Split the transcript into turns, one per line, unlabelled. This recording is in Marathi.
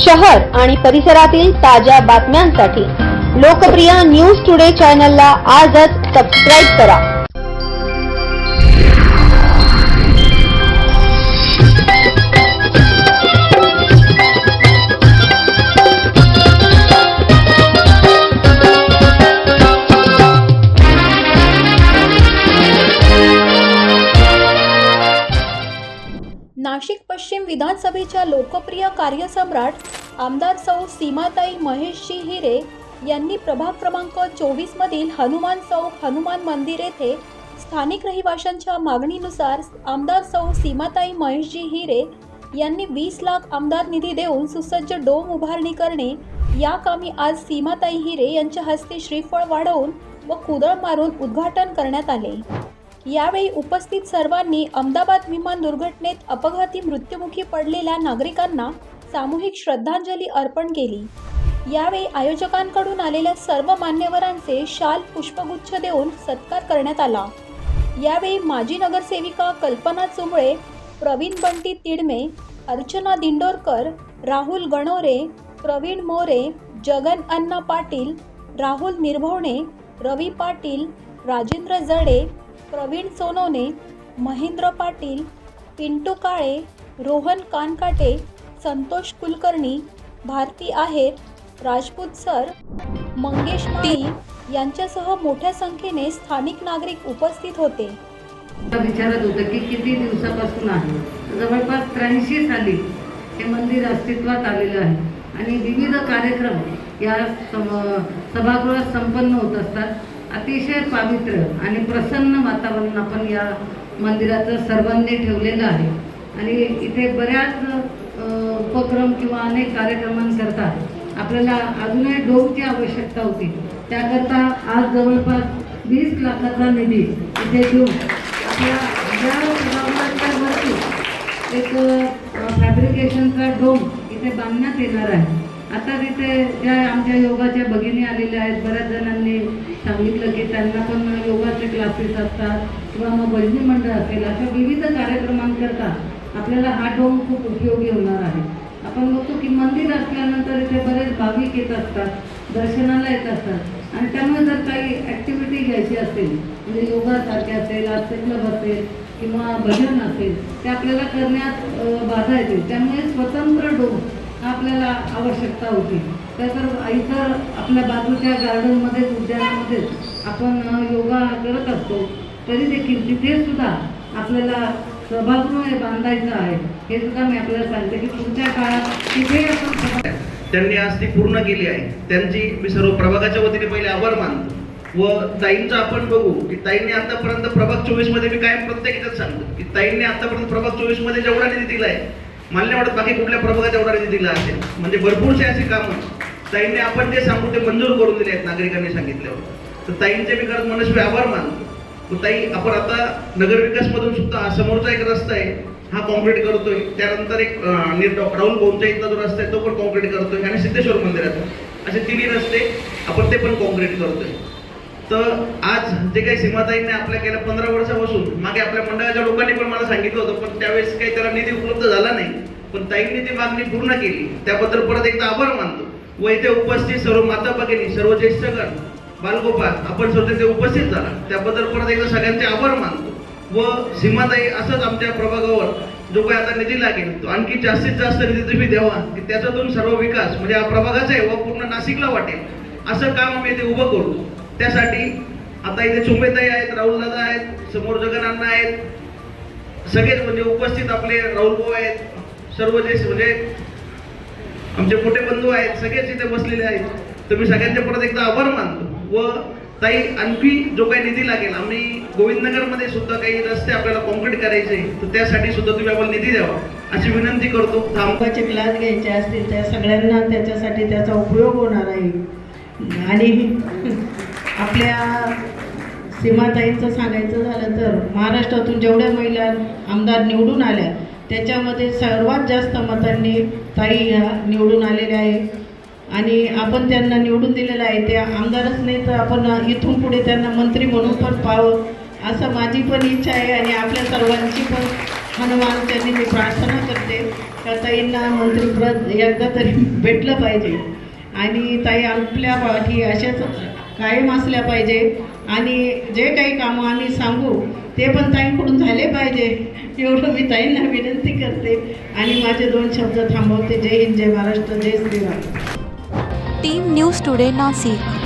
शहर आणि परिसरातील ताज्या बातम्यांसाठी लोकप्रिय न्यूज टुडे चॅनलला आजच सबस्क्राईब करा.
नाशिक पश्चिम विधानसभेच्या लोकप्रिय कार्यसम्राट आमदार सौ सीमाताई महेशजी हिरे यांनी प्रभाग क्रमांक चोवीस मधील हनुमान चौक हनुमान मंदिर येथे स्थानिक रहिवाशांच्या मागणीनुसार आमदार सौ सीमाताई महेशजी हिरे यांनी वीस लाख आमदार निधी देऊन सुसज्ज डोम उभारणी करणे या कामी आज सीमाताई हिरे यांच्या हस्ते श्रीफळ वाढवून व कुदळ मारून उद्घाटन करण्यात आले. यावेळी उपस्थित सर्वांनी अहमदाबाद विमान दुर्घटनेत अपघाती मृत्युमुखी पडलेल्या नागरिकांना सामूहिक श्रद्धांजली अर्पण केली. यावेळी आयोजकांकडून आलेल्या सर्व मान्यवरांचे शाल पुष्पगुच्छ देऊन सत्कार करण्यात आला. यावेळी माजी नगरसेविका कल्पना चुंबळे प्रवीण बंटी तिडमे अर्चना दिंडोरकर राहुल गणोरे प्रवीण मोरे जगन अण्णा पाटील राहुल निर्भवणे रवी पाटील राजेंद्र जडे प्रवीण सोनवणे महेंद्र पाटील पिंटू काळे रोहन कानकाटे संतोष कुलकर्णी भारती आहेर राजपूत सर मंगेश माळी यांच्यासह मोठ्या संख्येने स्थानिक नागरिक उपस्थित होते.
विचारत होतं की किती दिवसापासून आहे? जवळपास त्र्याऐंशी साली हे मंदिर अस्तित्वात आलेलं आहे. आणि विविध कार्यक्रम या सम- सभागृहात संपन्न होत असतात. अतिशय पावित्र्य आणि प्रसन्न वातावरण आपण या मंदिराचं सर्वांनी ठेवलेलं आहे. आणि इथे बऱ्याच उपक्रम किंवा अनेक कार्यक्रमांकरता आपल्याला अजूनही डोमची आवश्यकता होती. त्याकरता आज जवळपास वीस लाखाचा निधी इथे घेऊन आपल्या ज्या वरती एक फॅब्रिकेशनचा डोम इथे बांधण्यात येणार आहे. आता तिथे ज्या आमच्या योगाच्या भगिनी आलेल्या आहेत बऱ्याच जणांनी सांगितलं की त्यांना पण योगाचे क्लासेस असतात किंवा मग भजनी मंडळ असेल अशा विविध कार्यक्रमांकरता आपल्याला हा डोम खूप उपयोगी होणार आहे. आपण बघतो की मंदिर असल्यानंतर इथे बरेच भाविक येत असतात दर्शनाला येत असतात. आणि त्यामुळे जर काही ॲक्टिव्हिटी घ्यायची असेल म्हणजे योगासारखे असेल आजचे क्लब असेल किंवा भजन असेल ते आपल्याला करण्यात बाधा येते. त्यामुळे स्वतंत्र डोम हा आपल्याला आवश्यकता होती. त्यातर इतर आपल्या बाजूच्या गार्डनमध्येच उद्यानामध्येच आपण योगा करत असतो. तरी देखील तिथे सुद्धा आपल्याला सभागृह बांधायचं आहे. हे सुद्धा मी आपल्याला सांगते की पुढच्या काळात तिथे आपण
त्यांनी आज ती पूर्ण केली आहे. त्यांची मी सर्व प्रभागाच्या वतीने पहिले आभार मानतो. व ताईंचं आपण बघू की ताईंनी आतापर्यंत प्रभाग चोवीसमध्ये मी कायम प्रत्येक याच्यात सांगतो की ताईंनी आतापर्यंत प्रभाग चोवीसमध्ये जेवढा निधी दिलाय मला वाटत बाकी कुठल्या प्रभागात एवढा निधी दिला असेल. म्हणजे भरपूरसे असे कामं. ताईंनी आपण जे सांगू ते मंजूर करून दिले आहेत नागरिकांनी सांगितल्यावर. तर ताईंचे मी खरंच मनस्वी आभार मानतो. ताई आपण आता नगरविकासमधून मधून सुद्धा समोरचा एक रस्ता आहे हा कॉन्क्रीट करतोय. त्यानंतर एक अं, नीट राहुल भाऊंच्या इथला जो रस्ता आहे तो पण कॉन्क्रीट करतोय आणि सिद्धेश्वर मंदिराचा असे तिन्ही रस्ते आपण ते पण कॉन्क्रीट करतोय. तर आज जे काही सीमाताईंनी आपल्या गेल्या पंधरा वर्षापासून मागे आपल्या मंडळाच्या लोकांनी पण मला सांगितलं होतं पण त्यावेळेस काही त्याला निधी उपलब्ध झाला नाही. पण ताईंनी ती मागणी पूर्ण केली. त्याबद्दल परत एकदा आभार मानतो. व इथे उपस्थित सर्व माता भगिनी सर्व ज्येष्ठगण बालगोपाल आपण सर्व उपस्थित झाला. त्याबद्दल परत एकदा सगळ्यांचे आभार मानतो. व सीमाताई असंच आमच्या प्रभागावर जो काही आता निधी लागेल तो आणखी जास्तीत जास्त निधी तुम्ही द्यावा की त्याच्यातून सर्व विकास म्हणजे हा प्रभागाचा आहे व पूर्ण नाशिकला वाटेल असं काम आम्ही इथे उभं करू. त्यासाठी आता इथे चुंबेताई आहेत राहुल दादा आहेत समोर जगनांना आहेत सगळेच म्हणजे उपस्थित आपले राहुल भाऊ आहेत सर्व जे म्हणजे आमचे मोठे बंधू आहेत सगळेच इथे बसलेले आहेत. तर मी सगळ्यांचे परत एकदा आभार मानतो. व काही आणखी जो काही निधी लागेल आम्ही गोविंदनगरमध्ये सुद्धा काही रस्ते आपल्याला कॉन्क्रीट करायचे तर त्यासाठी सुद्धा तुम्ही आम्हाला निधी द्यावा अशी विनंती करतो. थांब
क्लास घ्यायचे असतील त्या सगळ्यांना त्याच्यासाठी त्याचा उपयोग होणार आहे. आणि आपल्या सीमाताईंचं सांगायचं झालं तर महाराष्ट्रातून जेवढ्या महिला आमदार निवडून आल्या त्याच्यामध्ये सर्वात जास्त मतांनी ताई ह्या निवडून आलेल्या आहे आणि आपण त्यांना निवडून दिलेलं आहे. ते आमदारच नाही तर आपण इथून पुढे त्यांना मंत्री म्हणून पण पाहावं असं माझी पण इच्छा आहे आणि आपल्या सर्वांची पण हनुमान त्यांनी मी प्रार्थना करते. का ताईंना मंत्रिपद एकदा तरी भेटलं पाहिजे. आणि ताई आपल्या पाठी अशाच कायम असल्या पाहिजे. आणि जे काही कामं आम्ही सांगू ते पण ताईंकडून झाले पाहिजे. एवढं मी ताईंना विनंती करते. आणि माझे दोन शब्द थांबवते. जय हिंद जय महाराष्ट्र जय Shriram.
Team news today Nashik.